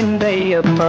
என்றையப்பா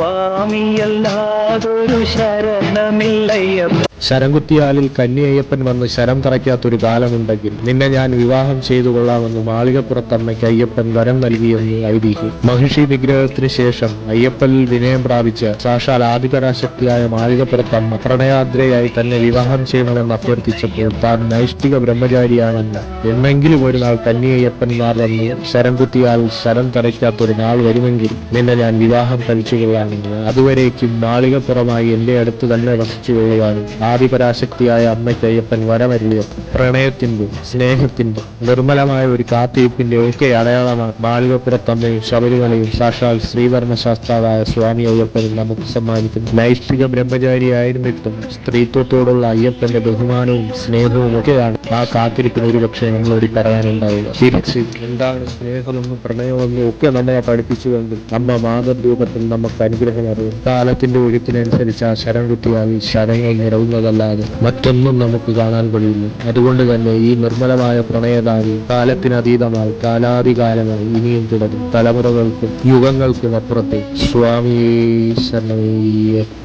സ്വാമിയല്ലാതൊരു ശരണമില്ലയ്യപ്പ ശരം കുത്തിയാലിൽ കന്യയ്യപ്പൻ വന്ന് ശരം തറയ്ക്കാത്തൊരു കാലമുണ്ടെങ്കിൽ നിന്നെ ഞാൻ വിവാഹം ചെയ്തു കൊള്ളാമെന്ന് മാളികപ്പുറത്തമ്മയ്ക്ക് അയ്യപ്പൻ വരം നൽകിയെന്ന് ഐതിഹ്യം. മഹിഷി വിഗ്രഹത്തിന് ശേഷം അയ്യപ്പനിൽ വിനയം പ്രാപിച്ച് സാക്ഷാൽ ആദിപരാശക്തിയായ മാളികപ്പുറത്തമ്മ പ്രണയാദ്രയായി തന്നെ വിവാഹം ചെയ്യണമെന്ന് അഭ്യർത്ഥിച്ചപ്പോൾ താൻ നൈഷ്ഠിക ബ്രഹ്മചാരിയാണെന്ന്. എന്നെങ്കിലും ഒരു നാൾ കന്യയ്യപ്പന്മാർ വന്ന് ശരം കുത്തിയാൽ ശരം തറയ്ക്കാത്തൊരു നാൾ വരുമെങ്കിൽ നിന്നെ ഞാൻ വിവാഹം കഴിച്ചു കൊള്ളാമെന്ന് അതുവരേക്കും നാളികപ്പുറമായി എന്റെ അടുത്ത് തന്നെ വസിച്ചു കഴിയുവാനും ആദിപരാശക്തിയായ അമ്മയ്ക്കയ്യപ്പൻ വരമരുളിയ പ്രണയത്തിന്റെ സ്നേഹത്തിന്റെ നിർമ്മലമായ ഒരു കാത്തിരിപ്പിന്റെ ഒക്കെ അടയാളമാണ് മാളികപ്പുരത്തമ്മയും ശബരിമലയും. സാക്ഷാൽ ശ്രീവർണ ശാസ്ത്രാവായ സ്വാമി അയ്യപ്പനും നമുക്ക് സമ്മാനിക്കുന്നു. നൈഷ്ഠിക ബ്രഹ്മചാരിയായിരുന്നിട്ടും സ്ത്രീത്വത്തോടുള്ള അയ്യപ്പന്റെ ബഹുമാനവും സ്നേഹവും ഒക്കെയാണ് ആ കാത്തിരിപ്പിന് ഒരു പക്ഷേ നിങ്ങളോട് പറയാനുണ്ടാവുക. തിരിച്ച് എന്താണ് സ്നേഹമെന്നും പ്രണയമെന്നും ഒക്കെ നമ്മളെ പഠിപ്പിച്ചുവെങ്കിൽ അമ്മ മാതൃരൂപത്തിൽ നമുക്ക് അനുഗ്രഹം അറിയും കാലത്തിന്റെ ഒഴുക്കിനനുസരിച്ച് ആ ശരം കുത്തിയാൽ ശരങ്ങൾ നിറവുന്നതല്ലാതെ മറ്റൊന്നും നമുക്ക് കാണാൻ കഴിയുന്നു അതുകൊണ്ട് തന്നെ ഈ നിർമ്മലമായ പ്രണയതാവി കാലത്തിനതീതമായി കാലാതികാലമായി ഇനിയും തുടരും. തലമുറകൾക്കും യുഗങ്ങൾക്കും അപ്പുറത്തെ സ്വാമി ശരണമയ്യപ്പ